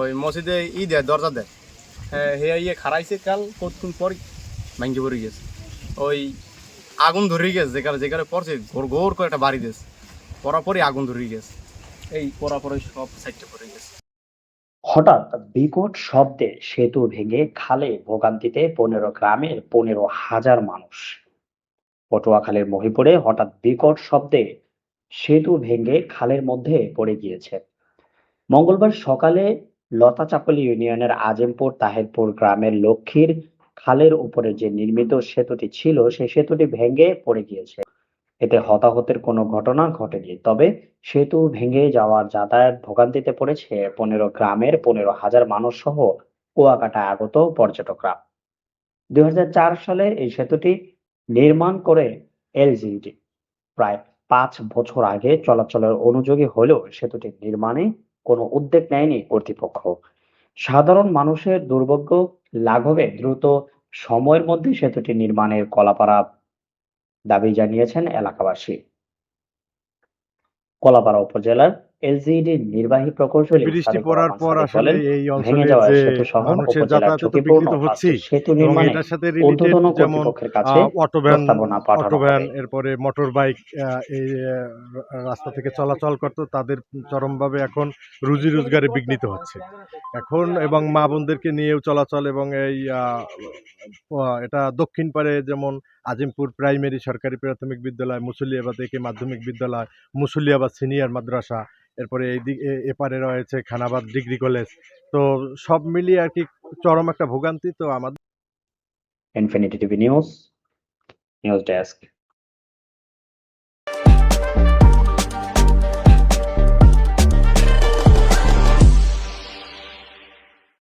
ওই মসজিদে ই দেয় দরজা দেয়। হ্যাঁ হে ইয়ে খারাইছে কাল কতক্ষণ পর ভাঙ্গি পড়ে গেছে। ওই আগুন ধরে গেছে যেখানে যেখানে পড়ছে ঘোর ঘোর করে একটা বাড়ি দিয়েছে। পরাপরই আগুন ধরে গেছে। এই পরাপরই সব সাইডটা পড়ে গেছে। হঠাৎ বিকট শব্দে সেতু ভেঙে খালে ভোগান্তিতে পনেরো গ্রামের পনেরো হাজার মানুষ। পটুয়াখালীর মহিপুরে হঠাৎ বিকট শব্দে সেতু ভেঙে খালের মধ্যে পড়ে গিয়েছে। মঙ্গলবার সকালে লতাচাপলি ইউনিয়নের আজিমপুর তাহেরপুর গ্রামের লক্ষ্মীর খালের উপরে যে নির্মিত সেতুটি ছিল, সেই সেতুটি ভেঙে পড়ে গিয়েছে। এতে হতাহতের কোনো ঘটনা ঘটেনি। তবে সেতু ভেঙে যাওয়ার যাতায়াত ভোগান্তিতে পড়েছে পনেরো গ্রামের পনেরো হাজার মানুষ সহ কুয়াকাটা আগত পর্যটকরা। দুই হাজার চার সালে এই সেতুটি নির্মাণ করে এলজিইডি প্রায় পাঁচ বছর আগে চলাচলের অনুযোগী হলেও সেতুটি নির্মাণে কোনো উদ্যোগ নেয়নি কর্তৃপক্ষ। সাধারণ মানুষের দুর্ভোগ্য লাঘবে দ্রুত সময়ের মধ্যে সেতুটি নির্মাণের কলাপাড়া দাবি জানিয়েছেন এলাকাবাসী। কলাপাড়া উপজেলার নির্বাহী প্রকৌশলী বৃষ্টি পড়ার পর আসলে এই অঞ্চলে যে মানুষের যাতায়াতে বিঘ্নিত হচ্ছি সেতু নির্মাণে এটার সাথে রিলেটেড যেমন অটো ভ্যান অটো ভ্যান এরপরে মোটর বাইক এই রাস্তা থেকে চলাচল করতো তাদের চরমভাবে এখন রুজি রোজগারে বিঘ্নিত হচ্ছে। এখন এবং মা বোনদেরকে নিয়েও চলাচল এবং এই এটা দক্ষিণ পারে যেমন আজিমপুর প্রাইমারি সরকারি প্রাথমিক বিদ্যালয় মুসুলিয়াবাদ একে মাধ্যমিক বিদ্যালয় মুসুলিয়াবাদ সিনিয়র মাদ্রাসা এরপরে এই দিক এপারে রয়েছে খানাবাদ ডিগ্রি কলেজ। তো সব মিলিয়ে আর কি চরম একটা ভোগান্তি তো আমাদের। Infinity TV news news desk